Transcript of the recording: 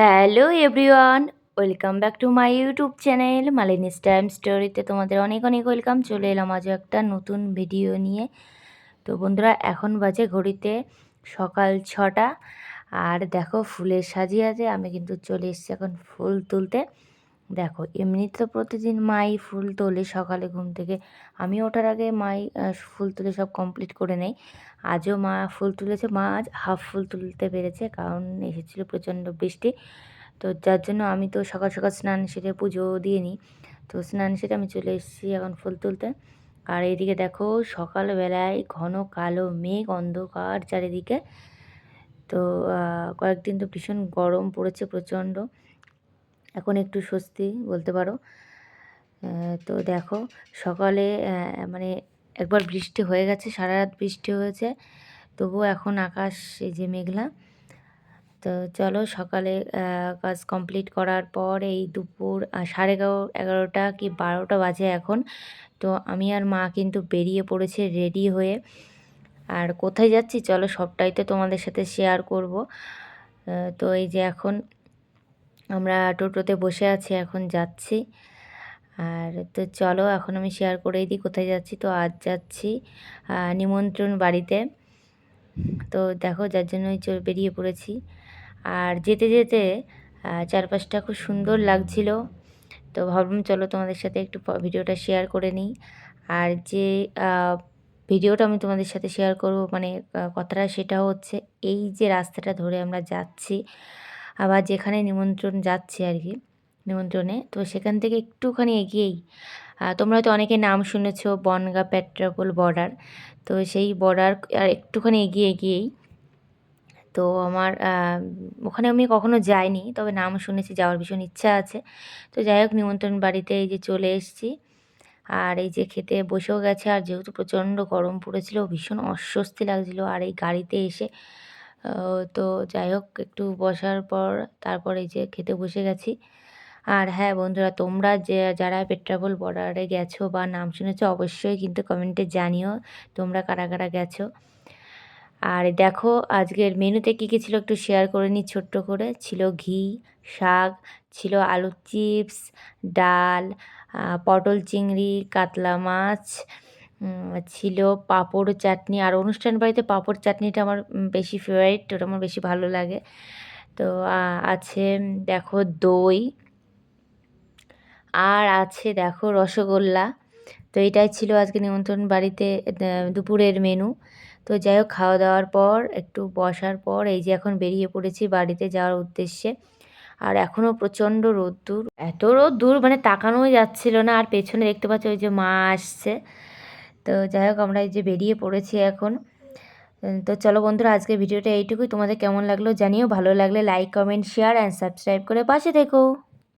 Hello everyone, welcome back to my YouTube channel Malini's time স্টোরিতে তোমাদের অনেক অনেক ওয়েলকাম। চলে এলাম আজও একটা নতুন ভিডিও নিয়ে। তো বন্ধুরা, এখন বাজে ঘড়িতে সকাল ছটা। আর দেখো, ফুলের সাজিয়ে আছে আমি কিন্তু চলে এসেছি এখন ফুল তুলতে। দেখো, এমনিতে তো প্রতিদিন মাই ফুল তোলে সকালে ঘুম থেকে। আমি ওঠার আগে মাই ফুল তুলে সব কমপ্লিট করে নেই। আজও মা ফুল তুলেছে, মা আজ হাফ ফুল তুলতে পেরেছে কারণ এসেছিল প্রচণ্ড বৃষ্টি। তো যার জন্য আমি তো সকাল সকাল স্নান সেরে পুজো দিয়ে নিই। তো স্নান সেরে আমি চলে এসেছি এখন ফুল তুলতে। আর এইদিকে দেখো, সকালবেলায় ঘন কালো মেঘ, অন্ধকার চারিদিকে। তো কয়েকদিন তো ভীষণ গরম পড়েছে প্রচণ্ড। এখন একটু স্বস্তি বলতে পারো। তো দেখো, সকালে মানে একবার বৃষ্টি হয়ে গেছে সারা রাত বৃষ্টি হয়েছে, তবুও এখন আকাশ এই যে মেঘলা। তো চলো সকালে কাজ কমপ্লিট করার পর এই দুপুর সাড়ে এগারো, এগারোটা কি বারোটা বাজে এখন। তো আমি আর মা কিন্তু বেরিয়ে পড়েছে রেডি হয়ে। আর কোথায় যাচ্ছি? চলো সবটাই তো তোমাদের সাথে শেয়ার করব। তো এই যে এখন আমরা টোটোতে বসে আছি, এখন যাচ্ছি। আর তো চলো, এখন আমি শেয়ার করেই দিই কোথায় যাচ্ছি। তো আজ যাচ্ছি নিমন্ত্রণ বাড়িতে। তো দেখো, যার জন্যই বেরিয়ে পড়েছি। আর যেতে যেতে চারপাশটা খুব সুন্দর লাগছিল। তো ভাবলাম চলো তোমাদের সাথে একটু ভিডিওটা শেয়ার করে নিই। আর যে ভিডিওটা আমি তোমাদের সাথে শেয়ার করব মানে কথাটা সেটা হচ্ছে, এই যে রাস্তাটা ধরে আমরা যাচ্ছি আবার যেখানে নিমন্ত্রণ যাচ্ছে আর কি, নিমন্ত্রণে। তো সেখান থেকে একটুখানি এগিয়েই তোমরা হয়তো অনেকে নাম শুনেছ, বনগা পেট্রাপোল বর্ডার। তো সেই বর্ডার আর একটুখানি এগিয়ে, এগিয়েই। তো আমার ওখানে আমি কখনো যাইনি, তবে নাম শুনেছি, যাওয়ার ভীষণ ইচ্ছা আছে। তো যাই হোক, নিমন্ত্রণ বাড়িতে এই যে চলে এসেছি। আর এই যে খেতে বসেও গেছে, আর যেহেতু প্রচণ্ড গরম পড়েছিল, ভীষণ অস্বস্তি লাগছিল। আর এই গাড়িতে এসে তো যাই হোক, একটু বসার পর তারপর যে খেতে বসে গেছি। আর হ্যাঁ বন্ধুরা, তোমরা যে, যারা পেট্রাপোল বর্ডারে গেছো বা নাম শুনেছো, অবশ্যই কিন্তু কমেন্টে জানিও তোমরা কারা কারা গেছো। আর দেখো, আজকের মেনুতে কী কী ছিল একটু শেয়ার করে নিই ছোট্ট করে। ছিল ঘি, শাক, ছিল আলুর চিপস ডাল পটল চিংড়ি, কাতলা মাছ ছিল পাঁপড় চাটনি আর অনুষ্ঠান বাড়িতে পাঁপড় চাটনিটা আমার বেশি ফেভারিট ওটা আমার বেশি ভালো লাগে। তো আছে দেখো দই আর আছে দেখো রসগোল্লা। তো এটাই ছিল আজকে নিমন্ত্রণ বাড়িতে দুপুরের মেনু তো যাই হোক, খাওয়া দাওয়ার পর, একটু বসার পর, এই যে এখন বেরিয়ে পড়েছি বাড়িতে যাওয়ার উদ্দেশ্যে। আর এখনও প্রচণ্ড রোদ্দুর। এত রোদ্দুর মানে তাকানোই যাচ্ছিল না। আর পেছনে দেখতে পাচ্ছি ওই যে মা আসছে। তো যাই হোক, আমরা এই যে বেরিয়ে পড়েছি এখন। তো চলো বন্ধুরা আজকে ভিডিওটা এইটুকুই। তোমাদের কেমন লাগল জানিও। ভালো লাগলে like comment share and subscribe করে পাশে থেকো।